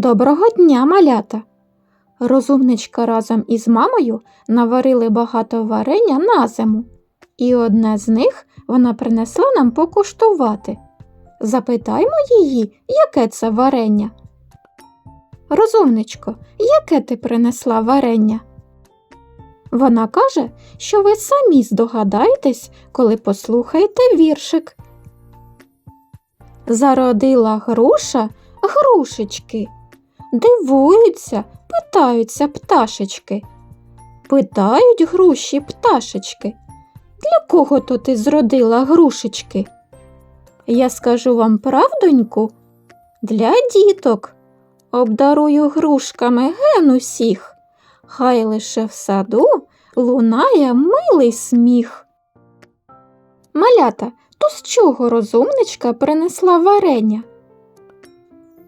Доброго дня, малята! Розумничка разом із мамою наварили багато варення на зиму, і одне з них вона принесла нам покуштувати. Запитаймо її, яке це варення. Розумничко, яке ти принесла варення? Вона каже, що ви самі здогадаєтесь, коли послухаєте віршик. Зародила груша грушечки. Дивуються, питаються пташечки. Питають груші пташечки. Для кого то ти зродила грушечки? Я скажу вам правдоньку, для діток. Обдарую грушками ген усіх. Хай лише в саду лунає милий сміх. Малята, то з чого розумничка принесла варення?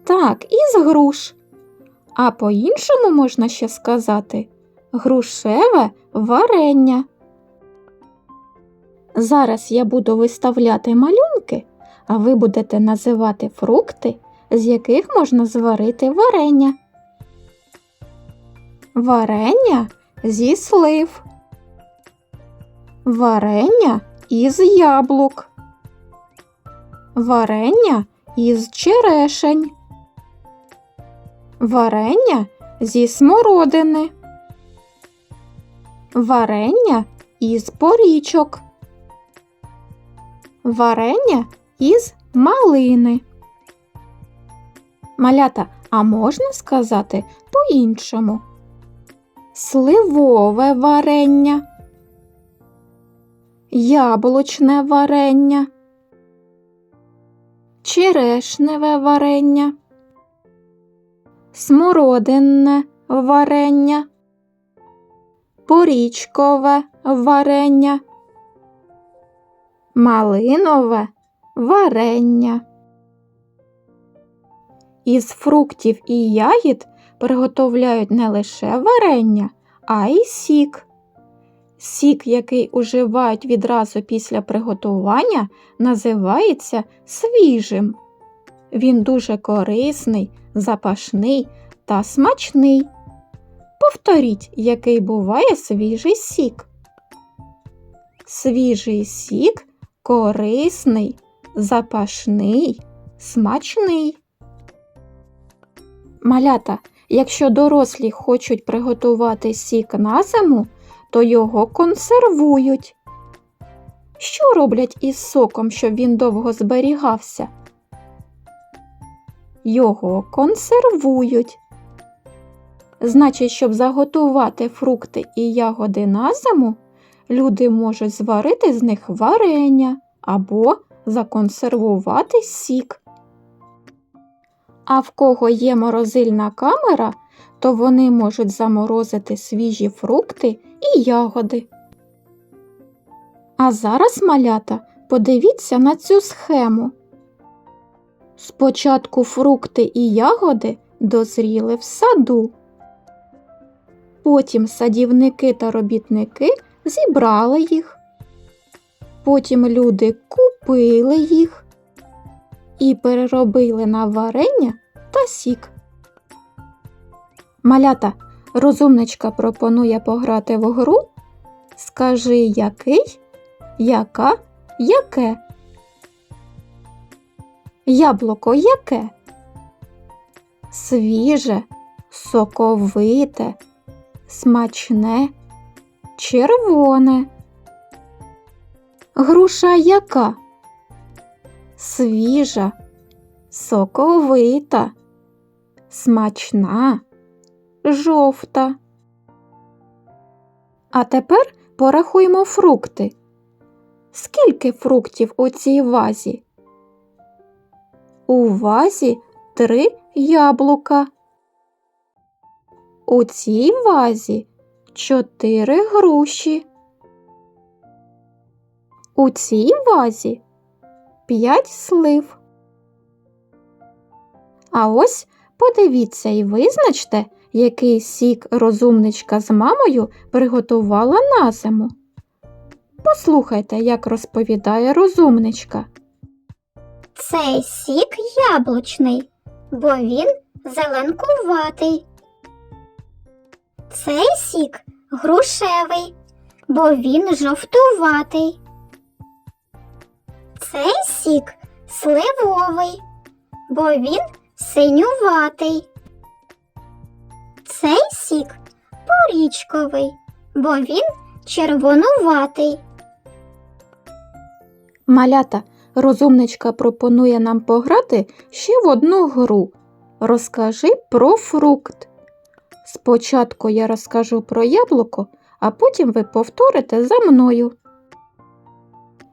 Так, із груш. А по-іншому можна ще сказати грушеве варення. Зараз я буду виставляти малюнки, а ви будете називати фрукти, з яких можна зварити варення. Варення зі слив. Варення із яблук. Варення із черешень. Варення зі смородини. Варення із порічок. Варення із малини. Малята, а можна сказати по-іншому? Сливове варення. Яблучне варення. Черешневе варення смородинне варення, порічкове варення, малинове варення. Із фруктів і ягід приготовляють не лише варення, а й сік. Сік, який уживають відразу після приготування, називається свіжим. Він дуже корисний, запашний та смачний. Повторіть, який буває свіжий сік. Свіжий сік корисний, запашний, смачний. Малята, якщо дорослі хочуть приготувати сік на зиму, то його консервують. Що роблять із соком, щоб він довго зберігався? Його консервують. Значить, щоб заготувати фрукти і ягоди на зиму, люди можуть зварити з них варення або законсервувати сік. А в кого є морозильна камера, то вони можуть заморозити свіжі фрукти і ягоди. А зараз, малята, подивіться на цю схему. Спочатку фрукти і ягоди дозріли в саду. Потім садівники та робітники зібрали їх. Потім люди купили їх і переробили на варення та сік. Малята, розумничка пропонує пограти в гру. Скажи, який, яка, яке. Яблуко яке? Свіже, соковите, смачне, червоне. Груша яка? Свіжа, соковита, смачна, жовта. А тепер порахуємо фрукти. Скільки фруктів у цій вазі? У вазі три яблука. У цій вазі чотири груші. У цій вазі п'ять слив. А ось подивіться і визначте, який сік розумничка з мамою приготувала на зиму. Послухайте, як розповідає розумничка. Цей сік яблучний, бо він зеленкуватий. Цей сік грушевий, бо він жовтуватий. Цей сік сливовий, бо він синюватий. Цей сік порічковий, бо він червонуватий. Малята, розумничка пропонує нам пограти ще в одну гру. Розкажи про фрукт. Спочатку я розкажу про яблуко, а потім ви повторите за мною.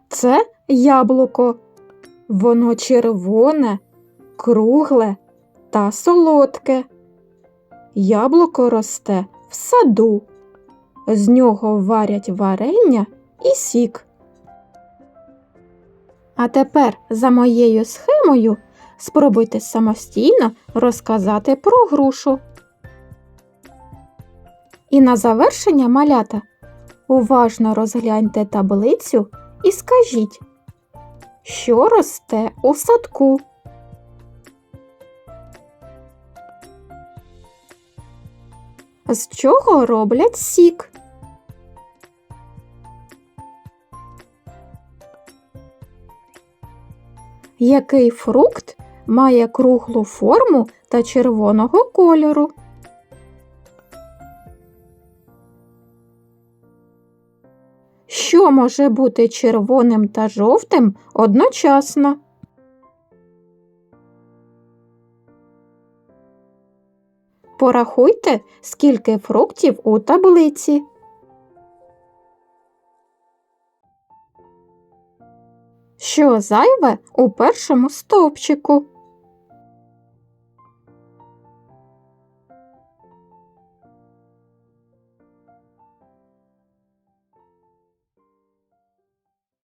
Це яблуко. Воно червоне, кругле та солодке. Яблуко росте в саду. З нього варять варення і сік. А тепер за моєю схемою спробуйте самостійно розказати про грушу. І на завершення малята уважно розгляньте таблицю і скажіть, що росте у садку. З чого роблять сік? Який фрукт має круглу форму та червоного кольору? Що може бути червоним та жовтим одночасно? Порахуйте, скільки фруктів у таблиці. Що зайве у першому стовпчику?